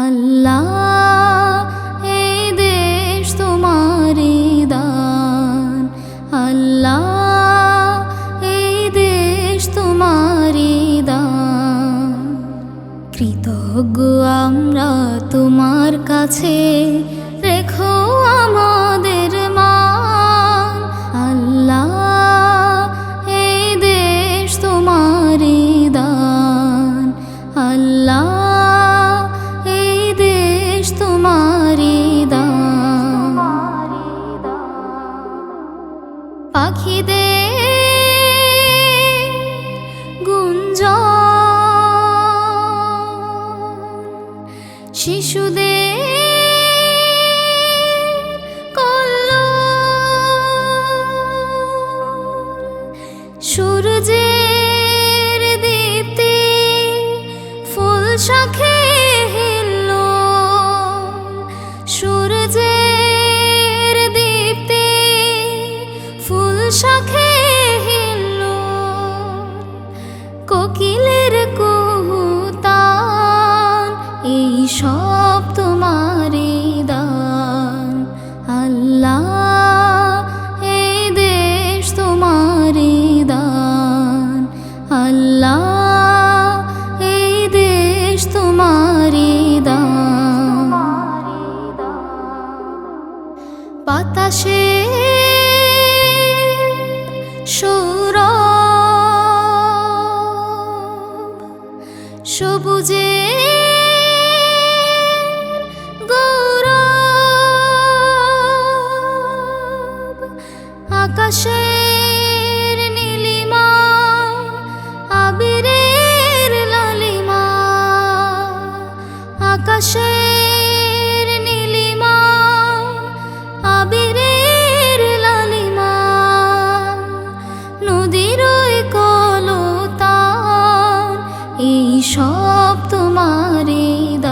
আল্লাহ এই দেশ তোমারি দান। আল্লাহ এই দেশ তোমারি দান। কৃতজ্ঞ আমরা তোমার কাছে পাখিদের গুঞ্জ শিশুদের শাখে হিল্লোল, কোকিলের কুহুতান এই সব তোমারি দান। আল্লাহ এই দেশ তোমারি দান। আল্লাহ এই দেশ তোমারি দান। বাতাসে সবুজে গৌরব সব তোমারে দা